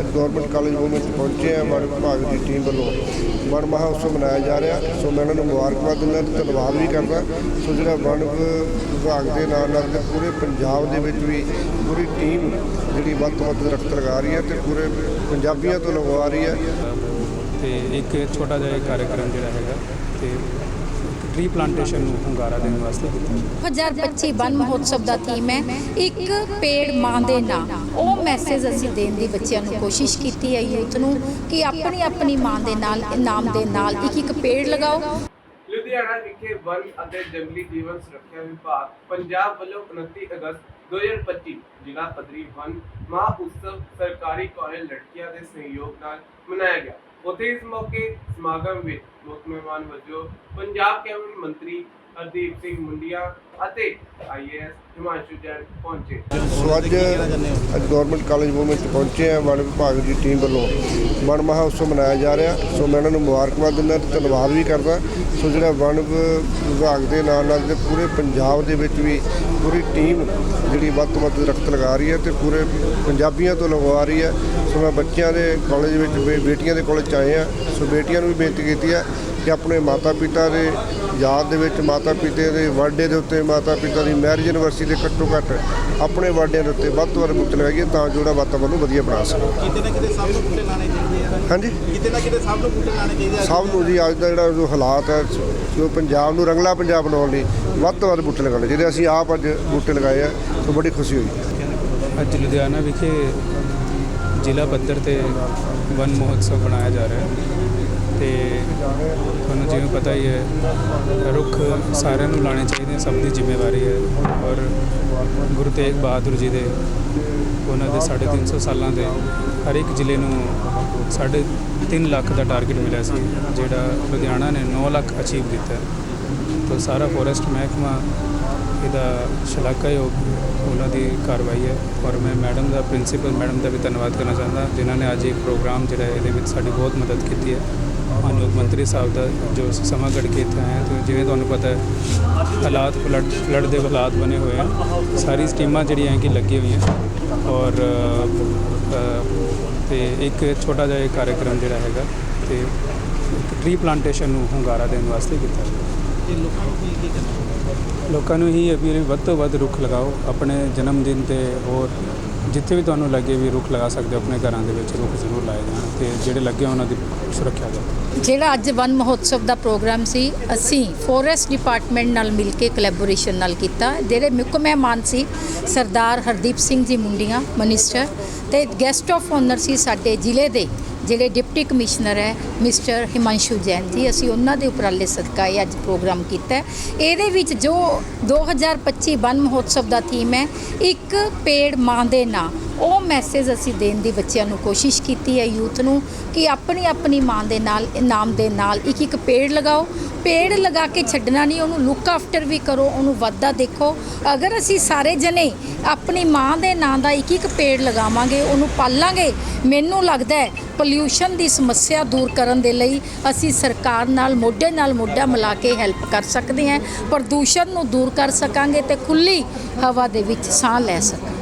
ਅੱਜ government college woman 'ਚ ਪਹੁੰਚੇ ਆ ਵਣ ਵਿਭਾਗ ਦੀ ਟੀਮ ਵੱਲੋਂ। ਵਣ ਮਹਾਉਤਸਵ ਮਨਾਇਆ ਜਾ ਰਿਹਾ, ਸੋ ਮੈਂ ਇਹਨਾਂ ਨੂੰ ਮੁਬਾਰਕਬਾਦ ਦਿੰਦਾ ਧੰਨਵਾਦ ਵੀ ਕਰਦਾ। ਸੋ ਜਿਹੜਾ ਵਣ ਵਿ- ਵਿਭਾਗ ਦੇ ਨਾਲ ਨਾਲ ਤੇ ਪੂਰੇ ਪੰਜਾਬ ਦੇ ਵਿੱਚ ਵੀ ਪੂਰੀ ਟੀਮ ਜਿਹੜੀ ਵੱਧ ਤੋਂ ਵੱਧ ਦਰਖਤ ਲਗਾ ਰਹੀ ਹੈ ਤੇ ਪੂਰੇ ਪੰਜਾਬੀਆਂ ਤੋਂ ਲਗਵਾ ਰਹੀ ਹੈ। ਤੇ ਇੱਕ ਛੋਟਾ ਜਿਹਾ ਇਹ ਕਾਰਜਕ੍ਰਮ ਜਿਹੜਾ ਹੈਗਾ ਤੇ ਟ੍ਰੀ ਪਲਾਂਟੇਸ਼ਨ ਨੂੰ ਹੁੰਗਾਰਾ ਦੇਣ ਵਾਸਤੇ ਕੀਤਾ 2025 ਵਨ ਮਹੋਤਸਵ ਦਾ ਥੀਮ ਹੈ ਇੱਕ ਪੇੜ ਮਾਂ ਦੇ ਨਾਂ। ਉਹ ਮੈਸੇਜ ਅਸੀਂ ਦੇਣ ਦੀ ਬੱਚਿਆਂ ਨੂੰ ਕੋਸ਼ਿਸ਼ ਕੀਤੀ ਹੈ ਯੂਥ ਨੂੰ ਕਿ ਆਪਣੀ ਆਪਣੀ ਮਾਂ ਦੇ ਨਾਲ ਨਾਮ ਦੇ ਨਾਲ ਇੱਕ ਇੱਕ ਪੇੜ ਲਗਾਓ। ਲੁਧਿਆਣਾ ਵਿਖੇ ਵਨ ਅਤੇ ਜੰਗਲੀ ਜੀਵਨ ਸੁਰੱਖਿਆ ਵਿਭਾਗ ਪੰਜਾਬ ਵੱਲੋਂ 29 ਅਗਸਤ 2025 ਜ਼ਿਲ੍ਹਾ ਪੱਧਰੀ ਵਨ ਮਹਾ ਉਤਸਵ ਸਰਕਾਰੀ ਕਾਲਜ ਲੜਕੀਆਂ ਦੇ ਸਹਿਯੋਗ ਨਾਲ ਮਨਾਇਆ ਗਿਆ। ਉੱਥੇ ਇਸ ਮੌਕੇ ਸਮਾਗਮ ਵਿੱਚ ਮੁੱਖ ਮਹਿਮਾਨ ਵਜੋਂ ਪੰਜਾਬ ਕੈਬਨਿਟ ਮੰਤਰੀ ਹਰਦੀਪ ਸਿੰਘ ਮੁੰਡੀਆ ਅਤੇ ਆਈਏਐਸ ਹਿਮਾਂਸ਼ੂ ਜੈਨ ਪਹੁੰਚੇ। ਸੋ ਅੱਜ ਅੱਜ ਗਵਰਨਮੈਂਟ ਕਾਲਜ ਵੂਮਨ 'ਚ ਪਹੁੰਚੇ ਆ ਵਣ ਵਿਭਾਗ ਦੀ ਟੀਮ ਵੱਲੋਂ। ਵਣ ਮਹਾਉਤਸਵ ਮਨਾਇਆ ਜਾ ਰਿਹਾ, ਸੋ ਮੈਂ ਇਹਨਾਂ ਨੂੰ ਮੁਬਾਰਕਬਾਦ ਦਿੰਦਾ ਤੇ ਧੰਨਵਾਦ ਵੀ ਕਰਦਾ। ਸੋ ਜਿਹੜਾ ਵਣ ਵਿਭਾਗ ਦੇ ਨਾਲ ਨਾਲ ਤੇ ਪੂਰੇ ਪੰਜਾਬ ਦੇ ਵਿੱਚ ਵੀ ਪੂਰੀ ਟੀਮ ਜਿਹੜੀ ਵੱਧ ਤੋਂ ਵੱਧ ਦਰਖਤ ਲਗਾ ਰਹੀ ਹੈ ਤੇ ਪੂਰੇ ਪੰਜਾਬੀਆਂ ਤੋਂ ਲਗਵਾ ਰਹੀ ਹੈ। ਸੋ ਮੈਂ ਬੱਚਿਆਂ ਦੇ ਕਾਲਜ ਵਿੱਚ, ਬੇ- ਬੇਟੀਆਂ ਦੇ ਕਾਲਜ 'ਚ ਆਏ ਆ ਸੋ ਬੇਟੀਆਂ ਨੂੰ ਵੀ ਬੇਨਤੀ ਕੀਤੀ ਹੈ ਕਿ ਆਪਣੇ ਮਾਤਾ ਪਿਤਾ ਦੇ ਯਾਦ ਦੇ ਵਿੱਚ ਮਾਤਾ ਪਿਤਾ ਦੇ ਬਰਥਡੇ ਦੇ ਉੱਤੇ ਮਾਤਾ ਪਿਤਾ ਦੀ ਮੈਰਿਜ ਐਨਵਰਸਰੀ ਦੇ ਘੱਟੋ ਘੱਟ ਆਪਣੇ ਬਰਥਡਿਆਂ ਦੇ ਉੱਤੇ ਵੱਧ ਤੋਂ ਵੱਧ ਬੂਟੇ ਲਗਾਈਏ ਤਾਂ ਜੋ ਜਿਹੜਾ ਵਾਤਾਵਰਨ ਨੂੰ ਵਧੀਆ ਬਣਾ ਸਕੀਏ ਕਿਤੇ ਨਾ ਕਿਤੇ ਸਭ ਨੂੰ ਬੂਟੇ ਲਾਣੇ ਚਾਹੀਦੇ ਆ। ਹਾਂਜੀ? ਕਿਤੇ ਨਾ ਕਿਤੇ ਸਭ ਨੂੰ ਬੂਟੇ ਲਾਣੇ ਚਾਹੀਦੇ ਆ। ਸਭ ਨੂੰ ਜੀ ਅੱਜ ਦਾ ਜਿਹੜਾ ਜੋ ਹਾਲਾਤ ਹੈ ਜੋ ਪੰਜਾਬ ਨੂੰ ਰੰਗਲਾ ਪੰਜਾਬ ਬਣਾਉਣ ਲਈ ਵੱਧ ਤੋਂ ਵੱਧ ਬੂਟੇ ਲਗਾਉਣੇ ਜਿਹੜੇ ਅਸੀਂ ਆਪ ਅੱਜ ਬੂਟੇ ਲਗਾਏ ਆ ਤਾਂ ਬੜੀ ਖੁਸ਼ੀ ਹੋਈ। ਅੱਜ ਲੁਧਿਆਣਾ ਵਿਖੇ ਜ਼ਿਲ੍ਹਾ ਪੱਧਰ ਤੇ ਵਨ ਮਹੋਤਸਵ ਬਣਾਇਆ ਜਾ ਰਿਹਾ ਹੈ। ਤੇ ਤੁਹਾਨੂੰ ਜਿਵੇਂ ਪਤਾ ਹੀ ਹੈ, ਰੁੱਖ ਸਾਰਿਆਂ ਨੂੰ ਲਾਣੇ ਚਾਹੀਦੇ ਸਭ ਦੀ ਜ਼ਿੰਮੇਵਾਰੀ ਹੈ। ਔਰ ਗੁਰੂ ਤੇਗ ਬਹਾਦਰ ਜੀ ਦੇ, ਉਹਨਾਂ ਦੇ 350 ਸਾਲਾਂ ਦੇ ਹਰ ਇੱਕ ਜ਼ਿਲ੍ਹੇ ਨੂੰ ਸਾਢੇ ਤਿੰਨ ਲੱਖ ਦਾ ਟਾਰਗੇਟ ਮਿਲਿਆ ਸੀ, ਜਿਹੜਾ ਲੁਧਿਆਣਾ ਨੇ 9 ਲੱਖ ਅਚੀਵ ਕੀਤਾ ਤਾਂ ਸਾਰਾ ਫੋਰੈਸਟ ਮਹਿਕਮਾ ਇਹਦਾ ਸ਼ਲਾਘਾਯੋਗ ਉਹਨਾਂ ਦੀ ਕਾਰਵਾਈ ਹੈ। ਔਰ ਮੈਂ ਮੈਡਮ ਦਾ ਪ੍ਰਿੰਸੀਪਲ ਮੈਡਮ ਦਾ ਵੀ ਧੰਨਵਾਦ ਕਰਨਾ ਚਾਹੁੰਦਾ, ਜਿਨ੍ਹਾਂ ਨੇ ਅੱਜ ਇਹ ਪ੍ਰੋਗਰਾਮ ਜਿਹੜਾ ਇਹਦੇ ਵਿੱਚ ਸਾਡੀ ਬਹੁਤ ਮਦਦ ਕੀਤੀ ਹੈ। ਮਾਨਯੋਗ ਮੰਤਰੀ ਸਾਹਿਬ ਦਾ ਜੋ ਅਸੀਂ ਸਮਾਂ ਕੱਢ ਕੇ ਇੱਥੇ ਆਏ ਹਾਂ ਤੇ ਜਿਵੇਂ ਤੁਹਾਨੂੰ ਪਤਾ ਹੈ ਹਾਲਾਤ ਫਲੱਡ ਫਲੱਡ ਦੇ ਹਾਲਾਤ ਬਣੇ ਹੋਏ ਆ। ਸਾਰੀ ਸਟੀਮਾਂ ਜਿਹੜੀਆਂ ਹੈ ਕਿ ਲੱਗੀ ਹੋਈਆਂ। ਔਰ ਅ, ਤੇ ਇੱਕ ਛੋਟਾ ਜਿਹਾ ਕਾਰਜਕ੍ਰਮ ਜਿਹੜਾ ਹੈਗਾ ਤੇ ਟ੍ਰੀ ਪਲਾਂਟੇਸ਼ਨ ਨੂੰ ਹੁੰਗਾਰਾ ਦੇਣ ਵਾਸਤੇ ਕੀਤਾ ਤੇ ਲੋਕਾਂ ਨੂੰ ਕੀ ਕੀ ਕਰਨਾ ਲੋਕਾਂ ਨੂੰ ਹੀ ਅਪੀਲ ਵੱਧ ਤੋਂ ਵੱਧ ਰੁੱਖ ਲਗਾਓ ਆਪਣੇ ਜਨਮ ਦਿਨ ਤੇ ਹੋਰ ਜਿੱਥੇ ਵੀ ਤੁਹਾਨੂੰ ਲੱਗੇ ਵੀ ਰੁੱਖ ਲਗਾ ਸਕਦੇ ਹੋ, ਆਪਣੇ ਘਰਾਂ ਦੇ ਵਿੱਚ ਰੁੱਖ ਜ਼ਰੂਰ ਲਾਏ ਜਾਣ ਤੇ ਜਿਹੜੇ ਲੱਗੇ ਉਹਨਾਂ ਦੀ ਸੁਰੱਖਿਆ ਕਰੋ। ਜਿਹੜਾ ਅੱਜ ਵਨ ਮਹੋਤਸਵ ਦਾ ਪ੍ਰੋਗਰਾਮ ਸੀ, ਅਸੀਂ ਫੋਰੈਸਟ ਡਿਪਾਰਟਮੈਂਟ ਨਾਲ ਮਿਲ ਕੇ ਕੋਲੈਬੋਰੇਸ਼ਨ ਨਾਲ ਕੀਤਾ। ਜਿਹੜੇ ਮੁੱਖ ਮਹਿਮਾਨ ਸੀ, ਸਰਦਾਰ ਹਰਦੀਪ ਸਿੰਘ ਜੀ ਮੁੰਡੀਆਂ, ਮਨਿਸਟਰ ਤੇ ਗੈਸਟ ਆਫ ਆਨਰ ਸੀ ਸਾਡੇ ਜ਼ਿਲ੍ਹੇ ਦੇ, ਜਿਹੜੇ ਡਿਪਟੀ ਕਮਿਸ਼ਨਰ ਹੈ, ਮਿਸਟਰ ਹਿਮਾਂਸ਼ੂ ਜੈਨ ਜੀ। ਅਸੀਂ ਉਹਨਾਂ ਦੇ ਉਪਰਾਲੇ ਸਦਕਾ ਇਹ ਅੱਜ ਪ੍ਰੋਗਰਾਮ ਕੀਤਾ ਇਹਦੇ ਵਿੱਚ ਜੋ 2025 ਵਨ ਮਹੋਤਸਵ ਦਾ ਥੀਮ ਹੈ, ਇੱਕ ਪੇੜ ਮਾਂ ਦੇ ਨਾਂ। ਉਹ ਮੈਸੇਜ ਅਸੀਂ ਦੇਣ ਦੀ ਬੱਚਿਆਂ ਨੂੰ ਕੋਸ਼ਿਸ਼ ਕੀਤੀ ਹੈ ਯੂਥ ਨੂੰ, ਕਿ ਆਪਣੀ ਆਪਣੀ ਮਾਂ ਦੇ ਨਾਲ, ਨਾਮ ਦੇ ਨਾਲ ਇੱਕ ਇੱਕ ਪੇੜ ਲਗਾਓ। ਪੇੜ ਲਗਾ ਕੇ ਛੱਡਣਾ ਨਹੀਂ, ਉਹਨੂੰ ਲੁੱਕ ਆਫਟਰ ਵੀ ਕਰੋ, ਉਹਨੂੰ ਵੱਧਦਾ ਦੇਖੋ। ਅਗਰ ਅਸੀਂ ਸਾਰੇ ਜਣੇ ਆਪਣੀ ਮਾਂ ਦੇ ਨਾਂ ਦਾ ਇੱਕ ਇੱਕ ਪੇੜ ਲਗਾਵਾਂਗੇ, ਉਹਨੂੰ ਪਾਲਾਂਗੇ, ਮੈਨੂੰ ਲੱਗਦਾ ਹੈ ਪੋਲਿਊਸ਼ਨ ਦੀ ਸਮੱਸਿਆ ਦੂਰ ਕਰਨ ਦੇ ਲਈ ਅਸੀਂ ਸਰਕਾਰ ਨਾਲ, ਮੋਢੇ ਨਾਲ ਮੋਢਾ ਮਿਲਾ ਕੇ ਹੈਲਪ ਕਰ ਸਕਦੇ ਹਾਂ, ਪ੍ਰਦੂਸ਼ਣ ਨੂੰ ਦੂਰ ਕਰ ਸਕਾਂਗੇ ਤੇ ਖੁੱਲੀ ਹਵਾ ਦੇ ਵਿੱਚ ਸਾਹ ਲੈ ਸਕਾਂਗੇ।